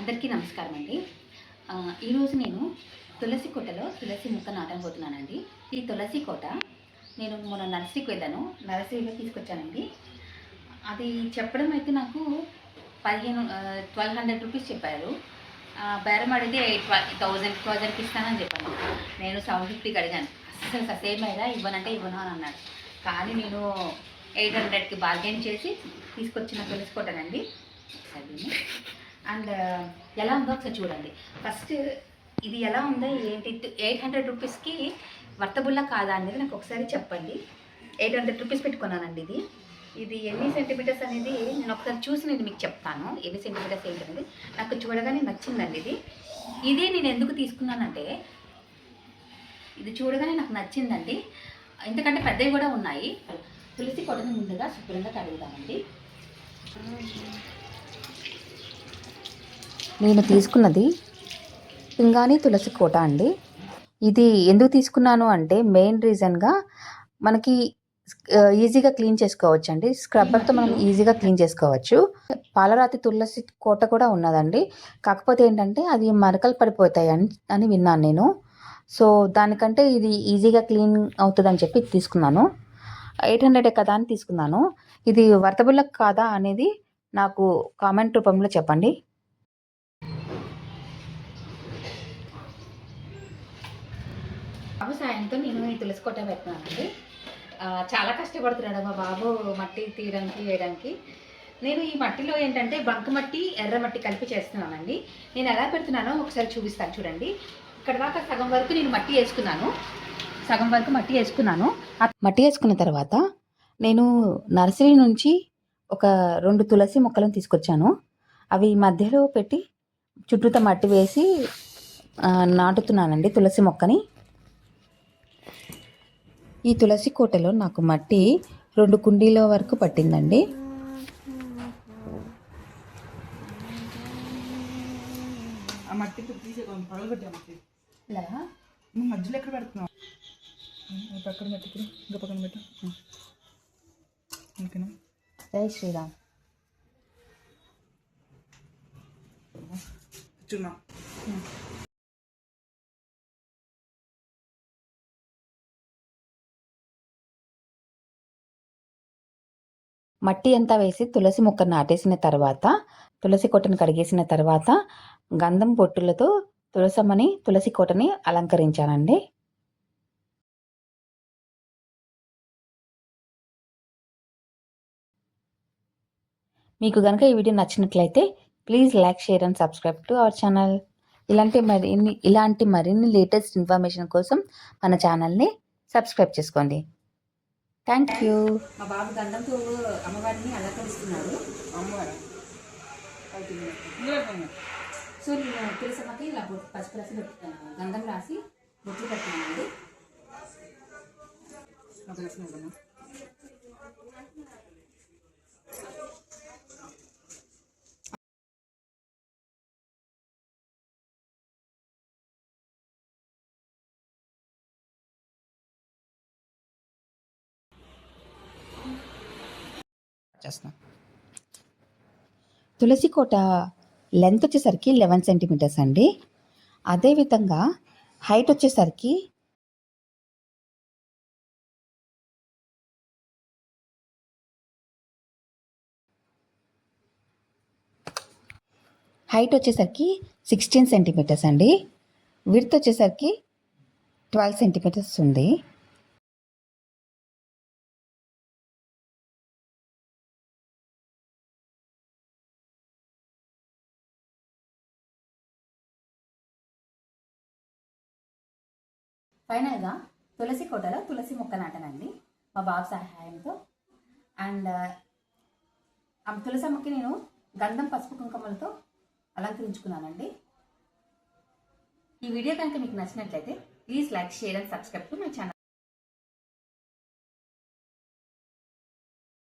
అందరికీ నమస్కారం అండి ఈరోజు నేను తులసి కోటలో తులసి ముక్క నాటబోతున్నానండి ఈ తులసి కోట నేను మొన్న నర్సరీకి వెళ్ళాను. నర్సరీలో తీసుకొచ్చానండి. అది చెప్పడం అయితే నాకు పదిహేను ట్వెల్వ్ హండ్రెడ్ రూపీస్ చెప్పారు. బేరం అడిగితే థౌజండ్ థౌజండ్కి ఇస్తానని చెప్పాను. నేను సెవెన్ ఫిఫ్టీకి అడిగాను. అసలు సేమ్ అయినా ఇవ్వనంటే ఇవ్వను అని అన్నాడు. కానీ నేను ఎయిట్ హండ్రెడ్కి బార్గెన్ చేసి తీసుకొచ్చిన తులసి కోటనండి. సరే అండ్ uh, ఎలా ఉందో ఒకసారి చూడండి. ఫస్ట్ ఇది ఎలా ఉందో ఏంటి? ఎయిట్ హండ్రెడ్ రూపీస్కి వర్తబుల్లా కాదా అనేది నాకు ఒకసారి చెప్పండి. ఎయిట్ హండ్రెడ్ రూపీస్ పెట్టుకున్నానండి ఇది. ఇది ఎన్ని సెంటీమీటర్స్ అనేది నేను ఒకసారి చూసి నేను మీకు చెప్తాను. ఎన్ని సెంటీమీటర్స్ ఏంటనేది నాకు చూడగానే నచ్చిందండి ఇది. ఇది నేను ఎందుకు తీసుకున్నానంటే ఇది చూడగానే నాకు నచ్చిందండి. ఎందుకంటే పెద్దవి కూడా ఉన్నాయి. తులసి కొట్టని ముందుగా శుభ్రంగా కడుగుదామండి. నేను తీసుకున్నది పింగాణి తులసి కోట అండి. ఇది ఎందుకు తీసుకున్నాను అంటే మెయిన్ రీజన్గా మనకి ఈజీగా క్లీన్ చేసుకోవచ్చు అండి స్క్రబ్బర్తో మనం ఈజీగా క్లీన్ చేసుకోవచ్చు. పాలరాతి తులసి కోట కూడా ఉన్నదండి. కాకపోతే ఏంటంటే అది మరకలు పడిపోతాయి అని అని విన్నాను నేను. సో దానికంటే ఇది ఈజీగా క్లీన్ అవుతుందని చెప్పి తీసుకున్నాను. ఎయిట్ హండ్రెడ్ కదా అని తీసుకున్నాను. ఇది వర్తబుల్ కాదా అనేది నాకు కామెంట్ రూపంలో చెప్పండి. బాబు సాయంతో నేను ఈ తులసి కోట పెట్టినానండి చాలా కష్టపడుతున్నాడు మా బాబు మట్టి తీయడానికి వేయడానికి. నేను ఈ మట్టిలో ఏంటంటే బంక మట్టి ఎర్ర మట్టి కలిపి చేస్తున్నానండి. నేను ఎలా పెడుతున్నానో ఒకసారి చూపిస్తాను చూడండి. ఇక్కడ దాకా సగం వరకు నేను మట్టి వేసుకున్నాను. సగం వరకు మట్టి వేసుకున్నాను. మట్టి వేసుకున్న తర్వాత నేను నర్సరీ నుంచి ఒక రెండు తులసి మొక్కలను తీసుకొచ్చాను. అవి మధ్యలో పెట్టి చుట్టూతో మట్టి వేసి నాటుతున్నానండి తులసి మొక్కని. ఈ తులసి కోటలో నాకు మట్టి రెండు కుండీల వరకు పట్టిందండి. మధ్యలో ఎక్కడ పెడుతున్నావు? పక్కన ఇంకా పక్కన పెట్టు. ఓకేనా? జై శ్రీరామ్. చున్నా మట్టి అంతా వేసి తులసి మొక్క నాటేసిన తర్వాత తులసి కోటను కడిగేసిన తర్వాత గంధం పొట్టులతో తులసమ్మని తులసి కోటని అలంకరించానండి. మీకు కనుక ఈ వీడియో నచ్చినట్లయితే please like share and subscribe to our channel. ఇలాంటి మరిన్ని ఇలాంటి మరిన్ని లేటెస్ట్ ఇన్ఫర్మేషన్ కోసం మన ఛానల్ని సబ్స్క్రైబ్ చేసుకోండి. థ్యాంక్ యూ మా బాబు గంధంతో అమ్మవారిని అలంకరిస్తున్నాడు అమ్మవారా? సో నేను తులసమ్మకి ఇలా బొట్టు పసుపు రాసి గంధం రాసి బొట్లు పెట్టినానండి నాకు తులసి కోట లెంత్ వచ్చేసరికి లెవెన్ సెంటీమీటర్స్ అండి. అదేవిధంగా హైట్ వచ్చేసరికి హైట్ వచ్చేసరికి సిక్స్టీన్ సెంటీమీటర్స్ అండి. విడ్త్ వచ్చేసరికి ట్వెల్వ్ సెంటీమీటర్స్ ఉంది. ఫైనల్గా తులసి కోటలో తులసి మొక్క నాటనండి మా బాబు సహాయంతో. అండ్ ఆ తులసి మొక్కకి నేను గంధం పసుపు కుంకుమలతో అలంకరించుకున్నానండి. ఈ వీడియో కనుక మీకు నచ్చినట్లయితే please like share and subscribe to my channel.